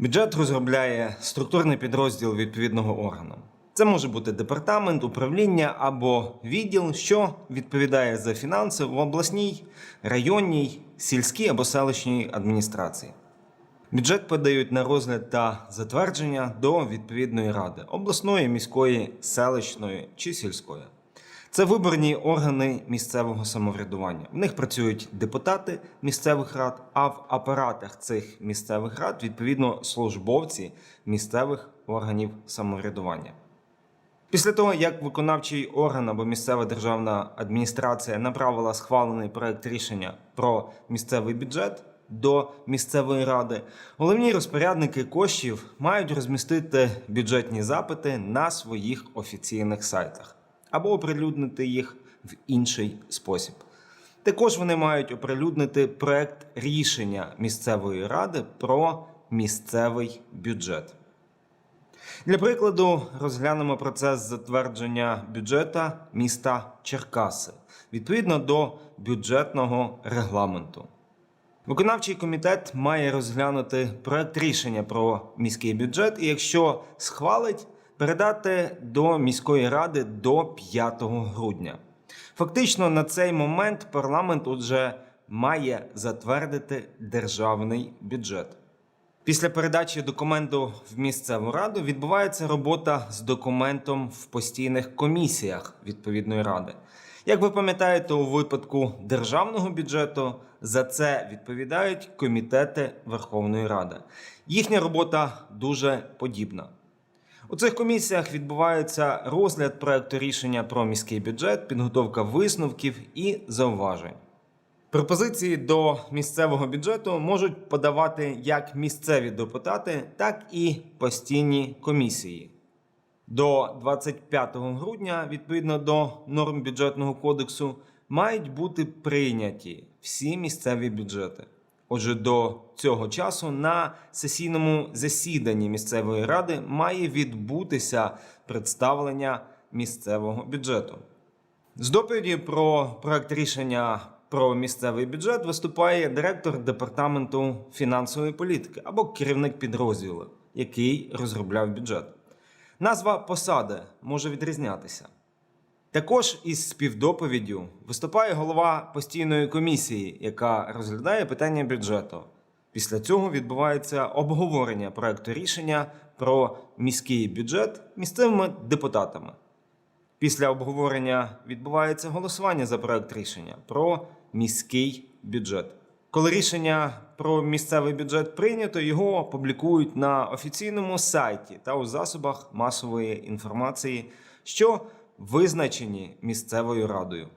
Бюджет розробляє структурний підрозділ відповідного органу. Це може бути департамент, управління або відділ, що відповідає за фінанси в обласній, районній, сільській або селищній адміністрації. Бюджет подають на розгляд та затвердження до відповідної ради обласної, міської, селищної чи сільської. Це виборні органи місцевого самоврядування. В них працюють депутати місцевих рад, а в апаратах цих місцевих рад відповідно службовці місцевих органів самоврядування. Після того, як виконавчий орган або місцева державна адміністрація направила схвалений проект рішення про місцевий бюджет до місцевої ради, головні розпорядники коштів мають розмістити бюджетні запити на своїх офіційних сайтах або оприлюднити їх в інший спосіб. Також вони мають оприлюднити проект рішення місцевої ради про місцевий бюджет. Для прикладу розглянемо процес затвердження бюджета міста Черкаси відповідно до бюджетного регламенту. Виконавчий комітет має розглянути проект рішення про міський бюджет і, якщо схвалить, передати до міської ради до 5 грудня. Фактично, на цей момент парламент уже має затвердити державний бюджет. Після передачі документу в місцеву раду відбувається робота з документом в постійних комісіях відповідної ради. Як ви пам'ятаєте, у випадку державного бюджету за це відповідають комітети Верховної Ради. Їхня робота дуже подібна. У цих комісіях відбувається розгляд проекту рішення про міський бюджет, підготовка висновків і зауважень. Пропозиції до місцевого бюджету можуть подавати як місцеві депутати, так і постійні комісії. До 25 грудня, відповідно до норм бюджетного кодексу, мають бути прийняті всі місцеві бюджети. Отже, до цього часу на сесійному засіданні місцевої ради має відбутися представлення місцевого бюджету. З доповіді про проект рішення про місцевий бюджет виступає директор департаменту фінансової політики або керівник підрозділу, який розробляв бюджет. Назва посади може відрізнятися. Також із співдоповіддю виступає голова постійної комісії, яка розглядає питання бюджету. Після цього відбувається обговорення проекту рішення про міський бюджет місцевими депутатами. Після обговорення відбувається голосування за проект рішення про міський бюджет. Коли рішення про місцевий бюджет прийнято, його публікують на офіційному сайті та у засобах масової інформації, що визначені місцевою радою.